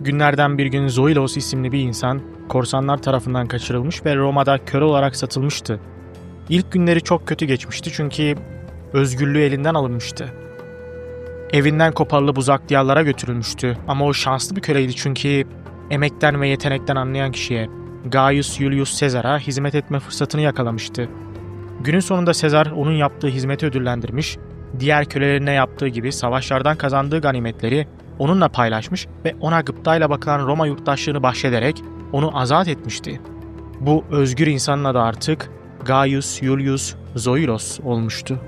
Günlerden bir gün Zoilos isimli bir insan korsanlar tarafından kaçırılmış ve Roma'da köle olarak satılmıştı. İlk günleri çok kötü geçmişti çünkü özgürlüğü elinden alınmıştı. Evinden koparılıp uzak diyarlara götürülmüştü ama o şanslı bir köleydi çünkü emekten ve yetenekten anlayan kişiye Gaius Julius Caesar'a hizmet etme fırsatını yakalamıştı. Günün sonunda Sezar onun yaptığı hizmeti ödüllendirmiş, diğer kölelerine yaptığı gibi savaşlardan kazandığı ganimetleri onunla paylaşmış ve ona gıptayla bakılan Roma yurttaşlığını bahşederek onu azat etmişti. Bu özgür insanın adı artık Gaius Julius Zoilos olmuştu.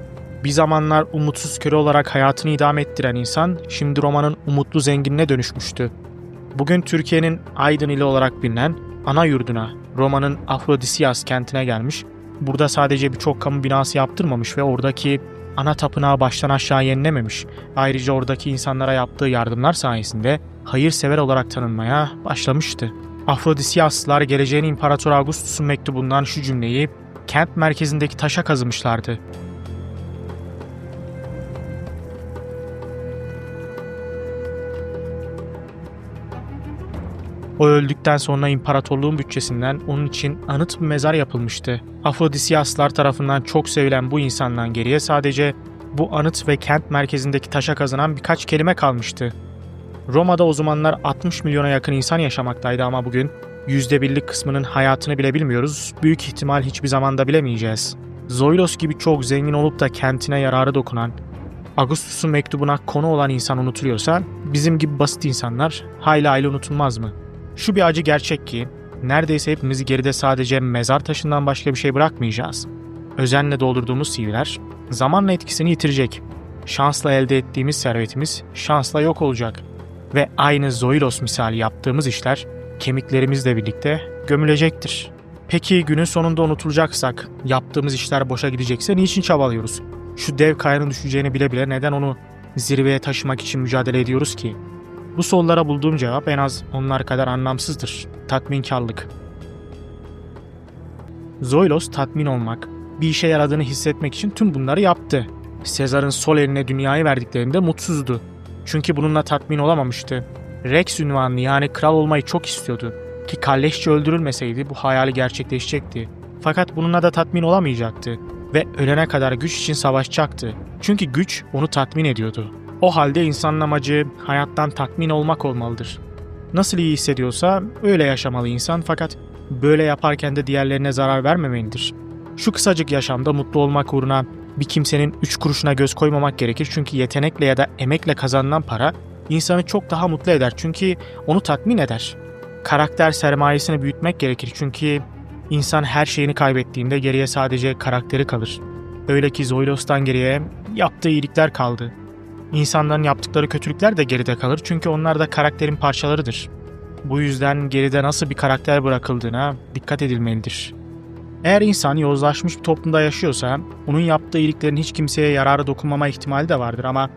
Bir zamanlar umutsuz köle olarak hayatını idame ettiren insan şimdi Roma'nın umutlu zenginine dönüşmüştü. Bugün Türkiye'nin Aydın ili olarak bilinen ana yurduna, Roma'nın Afrodisias kentine gelmiş, burada sadece birçok kamu binası yaptırmamış ve oradaki ana tapınağı baştan aşağı yenilememiş. Ayrıca oradaki insanlara yaptığı yardımlar sayesinde hayırsever olarak tanınmaya başlamıştı. Afrodisiaslılar geleceğin İmparator Augustus'un mektubundan şu cümleyi kent merkezindeki taşa kazımışlardı. O öldükten sonra imparatorluğun bütçesinden onun için anıt bir mezar yapılmıştı. Afrodisiaslar tarafından çok sevilen bu insandan geriye sadece bu anıt ve kent merkezindeki taşa kazınan birkaç kelime kalmıştı. Roma'da o zamanlar 60 milyona yakın insan yaşamaktaydı ama bugün %1'lik kısmının hayatını bile bilmiyoruz. Büyük ihtimal hiçbir zamanda bilemeyeceğiz. Zoilos gibi çok zengin olup da kentine yararı dokunan, Augustus'un mektubuna konu olan insan unutuluyorsa bizim gibi basit insanlar hayli hayli unutulmaz mı? Şu bir acı gerçek ki neredeyse hepimiz geride sadece mezar taşından başka bir şey bırakmayacağız. Özenle doldurduğumuz CV'ler zamanla etkisini yitirecek. Şansla elde ettiğimiz servetimiz şansla yok olacak. Ve aynı Zoilos misali yaptığımız işler kemiklerimizle birlikte gömülecektir. Peki günün sonunda unutulacaksak, yaptığımız işler boşa gidecekse niçin çabalıyoruz? Şu dev kayanın düşeceğini bile bile neden onu zirveye taşımak için mücadele ediyoruz ki? Bu sorulara bulduğum cevap en az onlar kadar anlamsızdır. Tatminkarlık. Zoilos tatmin olmak, bir işe yaradığını hissetmek için tüm bunları yaptı. Sezar'ın sol eline dünyayı verdiklerinde mutsuzdu. Çünkü bununla tatmin olamamıştı. Rex ünvanını yani kral olmayı çok istiyordu. Ki kalleşçe öldürülmeseydi bu hayali gerçekleşecekti. Fakat bununla da tatmin olamayacaktı. Ve ölene kadar güç için savaşacaktı. Çünkü güç onu tatmin ediyordu. O halde insanın amacı hayattan tatmin olmak olmalıdır. Nasıl iyi hissediyorsa öyle yaşamalı insan fakat böyle yaparken de diğerlerine zarar vermemelidir. Şu kısacık yaşamda mutlu olmak uğruna bir kimsenin üç kuruşuna göz koymamak gerekir çünkü yetenekle ya da emekle kazanılan para insanı çok daha mutlu eder çünkü onu tatmin eder. Karakter sermayesini büyütmek gerekir çünkü insan her şeyini kaybettiğinde geriye sadece karakteri kalır. Öyle ki Zoilos'tan geriye yaptığı iyilikler kaldı. İnsanların yaptıkları kötülükler de geride kalır çünkü onlar da karakterin parçalarıdır. Bu yüzden geride nasıl bir karakter bırakıldığına dikkat edilmelidir. Eğer insan yozlaşmış bir toplumda yaşıyorsa, onun yaptığı iyiliklerin hiç kimseye yararı dokunmama ihtimali de vardır ama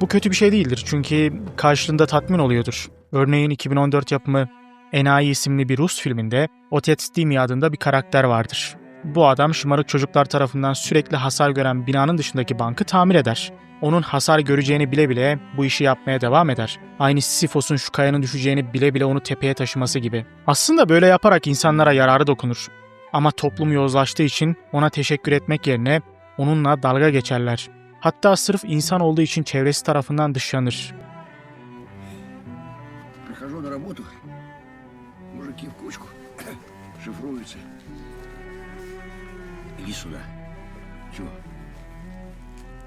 bu kötü bir şey değildir çünkü karşılığında tatmin oluyordur. Örneğin 2014 yapımı Enayi isimli bir Rus filminde Otets Dimi adında bir karakter vardır. Bu adam şımarık çocuklar tarafından sürekli hasar gören binanın dışındaki bankı tamir eder Onun hasar göreceğini bile bile bu işi yapmaya devam eder. Aynı Sisyphos'un şu kayanın düşeceğini bile bile onu tepeye taşıması gibi. Aslında böyle yaparak insanlara yararı dokunur. Ama toplum yozlaştığı için ona teşekkür etmek yerine onunla dalga geçerler. Hatta sırf insan olduğu için çevresi tarafından dışlanır. Прихожу на работу, мужики в кучку, шифруются. Иди сюда.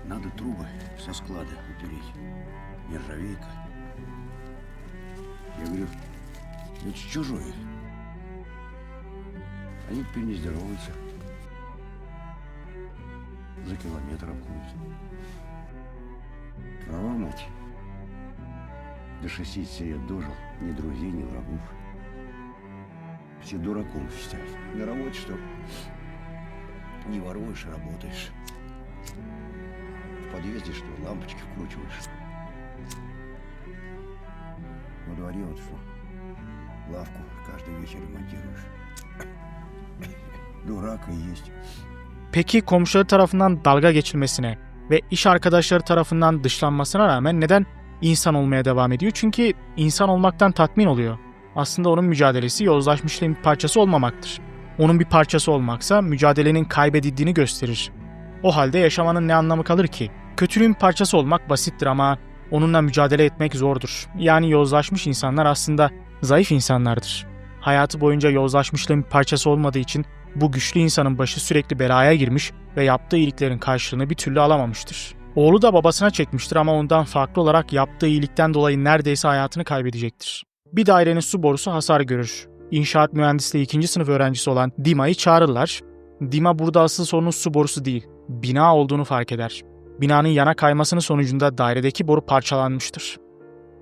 Надо трубы со склада упереть. Нержавейка. Я говорю, это ж чужое. Они теперь не здороваются. За километр обходят. Права мать. До 60 лет дожил, ни друзей, ни врагов. Все дураком считают. На работе что? Не воруешь, а работаешь. В подъезде что? Лампочки вкручиваешь. Во дворе вот что? Лавку каждый вечер ремонтируешь. Дурак и есть. Peki komşuları tarafından dalga geçilmesine ve iş arkadaşları tarafından dışlanmasına rağmen neden insan olmaya devam ediyor. Çünkü insan olmaktan tatmin oluyor. Aslında onun mücadelesi yozlaşmışlığın bir parçası olmamaktır. Onun bir parçası olmaksa mücadelenin kaybedildiğini gösterir. O halde yaşamanın ne anlamı kalır ki? Kötülüğün parçası olmak basittir ama onunla mücadele etmek zordur. Yani yozlaşmış insanlar aslında zayıf insanlardır. Hayatı boyunca yozlaşmışlığın parçası olmadığı için bu güçlü insanın başı sürekli belaya girmiş ve yaptığı iyiliklerin karşılığını bir türlü alamamıştır. Oğlu da babasına çekmiştir ama ondan farklı olarak yaptığı iyilikten dolayı neredeyse hayatını kaybedecektir. Bir dairenin su borusu hasar görür. İnşaat mühendisliği ikinci sınıf öğrencisi olan Dima'yı çağırırlar. Dima burada asıl sorunun su borusu değil, bina olduğunu fark eder. Binanın yana kaymasının sonucunda dairedeki boru parçalanmıştır.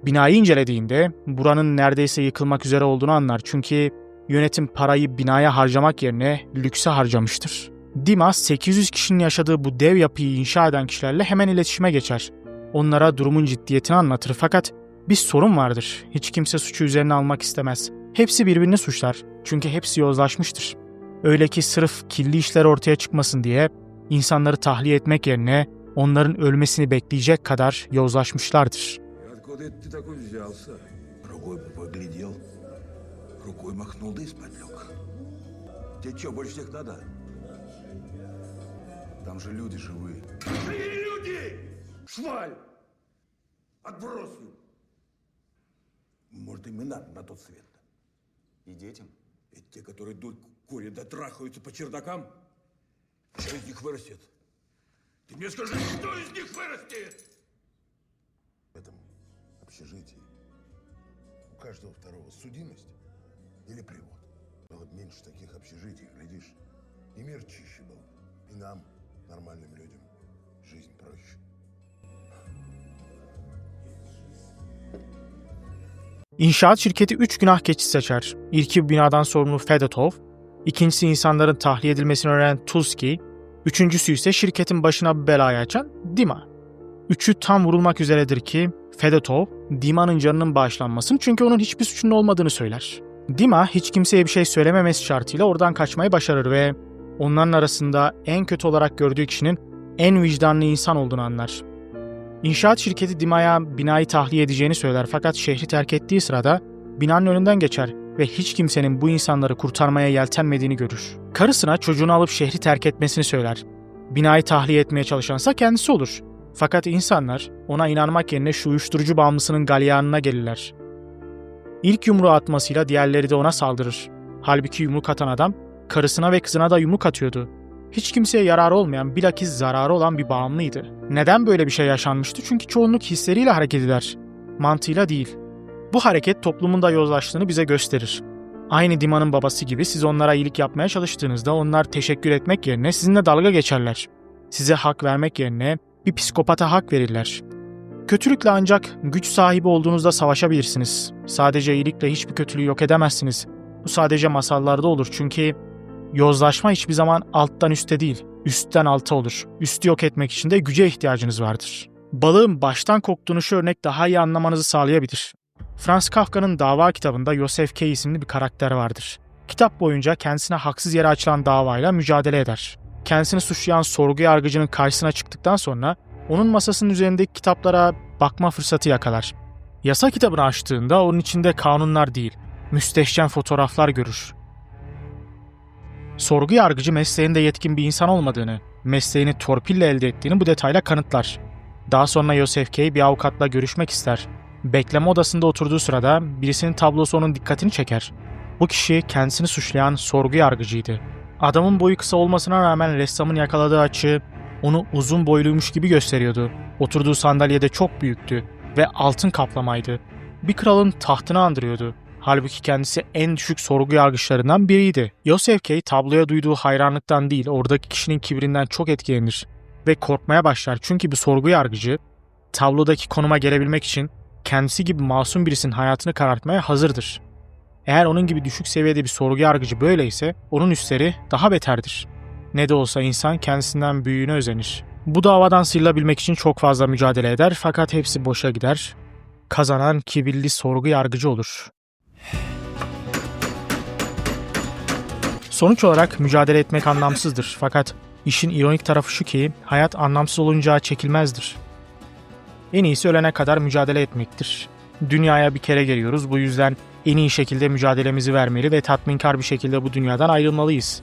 Binayı incelediğinde buranın neredeyse yıkılmak üzere olduğunu anlar çünkü yönetim parayı binaya harcamak yerine lükse harcamıştır. Dima 800 kişinin yaşadığı bu dev yapıyı inşa eden kişilerle hemen iletişime geçer. Onlara durumun ciddiyetini anlatır fakat bir sorun vardır. Hiç kimse suçu üzerine almak istemez. Hepsi birbirini suçlar. Çünkü hepsi yozlaşmıştır. Öyle ki sırf kirli işler ortaya çıkmasın diye insanları tahliye etmek yerine onların ölmesini bekleyecek kadar yozlaşmışlardır. И Откуда это ты такой взялся? Рукой бы поглядел. Рукой махнул да и спать лег. Тебе что, больше всех надо? Там же люди живые. Живые люди! Шваль! Отбросы! Может, им и надо на тот свет. И детям? Это те, которые дурь курят да трахаются по чердакам? Что из них вырастет? Ты мне скажи, что из них вырастет? в этом общежитии у каждого второго судимость или привод. Было бы меньше таких общежитий, глядишь, и мир чище был. И нам, нормальным людям, жизнь проще. İnşaat şirketi 3 günah keçi seçer. İlki binadan sorumlu Fedotov, ikincisi insanların tahliye edilmesini öğrenen Tulski, üçüncüsü ise şirketin başına bir belayı açan Dima. Üçü tam vurulmak üzeredir ki Fedotov, Dima'nın canının bağışlanmasını çünkü onun hiçbir suçunun olmadığını söyler. Dima hiç kimseye bir şey söylememesi şartıyla oradan kaçmayı başarır ve onların arasında en kötü olarak gördüğü kişinin en vicdanlı insan olduğunu anlar. İnşaat şirketi Dima'ya binayı tahliye edeceğini söyler fakat şehri terk ettiği sırada binanın önünden geçer ve hiç kimsenin bu insanları kurtarmaya yeltenmediğini görür. Karısına çocuğunu alıp şehri terk etmesini söyler. Binayı tahliye etmeye çalışansa kendisi olur. Fakat insanlar ona inanmak yerine şu uyuşturucu bağımlısının galyanına gelirler. İlk yumruğu atmasıyla diğerleri de ona saldırır. Halbuki yumruk atan adam karısına ve kızına da yumruk atıyordu. Hiç kimseye yararı olmayan, bilakis zararı olan bir bağımlıydı. Neden böyle bir şey yaşanmıştı? Çünkü çoğunluk hisleriyle hareket eder. Mantığıyla değil. Bu hareket toplumun da yozlaştığını bize gösterir. Aynı Dima'nın babası gibi siz onlara iyilik yapmaya çalıştığınızda onlar teşekkür etmek yerine sizinle dalga geçerler. Size hak vermek yerine bir psikopata hak verirler. Kötülükle ancak güç sahibi olduğunuzda savaşabilirsiniz. Sadece iyilikle hiçbir kötülüğü yok edemezsiniz. Bu sadece masallarda olur çünkü Yozlaşma hiçbir zaman alttan üste değil, üstten alta olur. Üstü yok etmek için de güce ihtiyacınız vardır. Balığın baştan koktuğunu şu örnek daha iyi anlamanızı sağlayabilir. Franz Kafka'nın dava kitabında Joseph K. isimli bir karakter vardır. Kitap boyunca kendisine haksız yere açılan davayla mücadele eder. Kendisini suçlayan sorgu yargıcının karşısına çıktıktan sonra onun masasının üzerindeki kitaplara bakma fırsatı yakalar. Yasa kitabını açtığında onun içinde kanunlar değil, müstehcen fotoğraflar görür. Sorgu yargıcı mesleğinde yetkin bir insan olmadığını, mesleğini torpille elde ettiğini bu detayla kanıtlar. Daha sonra Yosef K. bir avukatla görüşmek ister. Bekleme odasında oturduğu sırada birisinin tablosu onun dikkatini çeker. Bu kişi kendisini suçlayan sorgu yargıcıydı. Adamın boyu kısa olmasına rağmen ressamın yakaladığı açı onu uzun boyluymuş gibi gösteriyordu. Oturduğu sandalye de çok büyüktü ve altın kaplamaydı. Bir kralın tahtını andırıyordu. Halbuki kendisi en düşük sorgu yargıçlarından biriydi. Yosef K. tabloya duyduğu hayranlıktan değil, oradaki kişinin kibrinden çok etkilenir ve korkmaya başlar. Çünkü bir sorgu yargıcı tablodaki konuma gelebilmek için kendisi gibi masum birisinin hayatını karartmaya hazırdır. Eğer onun gibi düşük seviyede bir sorgu yargıcı böyleyse onun üstleri daha beterdir. Ne de olsa insan kendisinden büyüğüne özenir. Bu davadan sıyrılabilmek için çok fazla mücadele eder fakat hepsi boşa gider. Kazanan kibirli sorgu yargıcı olur. Sonuç olarak mücadele etmek anlamsızdır fakat işin ironik tarafı şu ki hayat anlamsız olunca çekilmezdir. En iyisi ölene kadar mücadele etmektir. Dünyaya bir kere geliyoruz bu yüzden en iyi şekilde mücadelemizi vermeli ve tatminkar bir şekilde bu dünyadan ayrılmalıyız.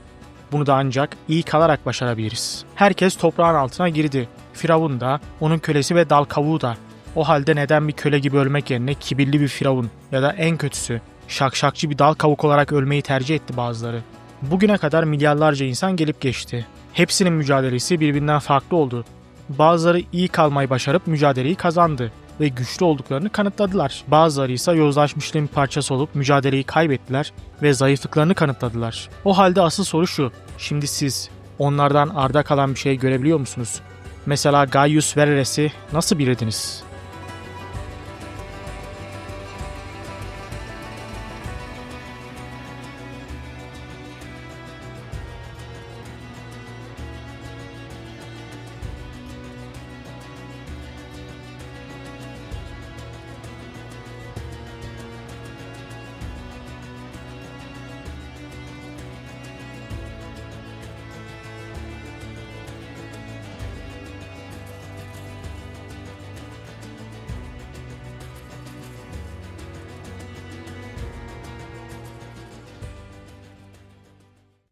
Bunu da ancak iyi kalarak başarabiliriz. Herkes toprağın altına girdi. Firavun da, onun kölesi ve dal kavuğu da. O halde neden bir köle gibi ölmek yerine kibirli bir firavun ya da en kötüsü şakşakçı bir dal kavuk olarak ölmeyi tercih etti bazıları. Bugüne kadar milyarlarca insan gelip geçti. Hepsinin mücadelesi birbirinden farklı oldu. Bazıları iyi kalmayı başarıp mücadeleyi kazandı ve güçlü olduklarını kanıtladılar. Bazıları ise yozlaşmışlığın parçası olup mücadeleyi kaybettiler ve zayıflıklarını kanıtladılar. O halde asıl soru şu. Şimdi siz onlardan arda kalan bir şey görebiliyor musunuz? Mesela Gaius Verres'i nasıl bilirdiniz?